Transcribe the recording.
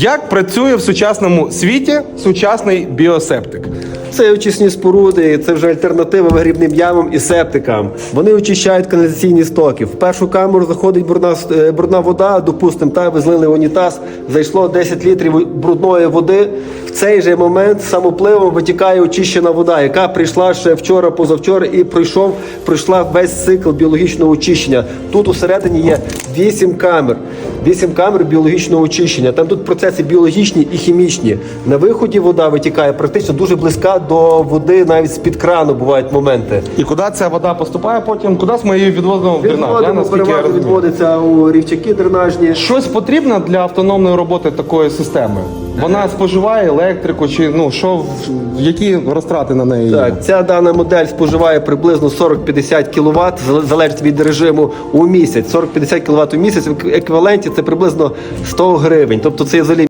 Як працює в сучасному світі сучасний біосептик? Це очисні споруди, це вже альтернатива вигрібним ямам і септикам. Вони очищають каналізаційні стоки. В першу камеру заходить брудна, е, брудна вода, допустимо, та ви злили унітаз, зайшло 10 літрів брудної води. В цей же момент самопливом витікає очищена вода, яка прийшла ще вчора, позавчора і пройшов, пройшла весь цикл біологічного очищення. Тут усередині є 8 камер. 8 камер біологічного очищення. Там тут процеси біологічні і хімічні. На виході вода витікає практично дуже близька до води, навіть з-під крану бувають моменти. І куди ця вода поступає потім? Куди ми її відвозимо в дренаж? Я, Відводимо, наскільки я переважно розумію. відводиться у рівчаки дренажні. Щось потрібно для автономної роботи такої системи? Вона споживає електрику чи ну що в- які розтрати на неї? є? Так, ця дана модель споживає приблизно 40-50 кВт, залежить від режиму у місяць. 40-50 кВт у місяць в еквіваленті це приблизно 100 гривень. Тобто це взагалі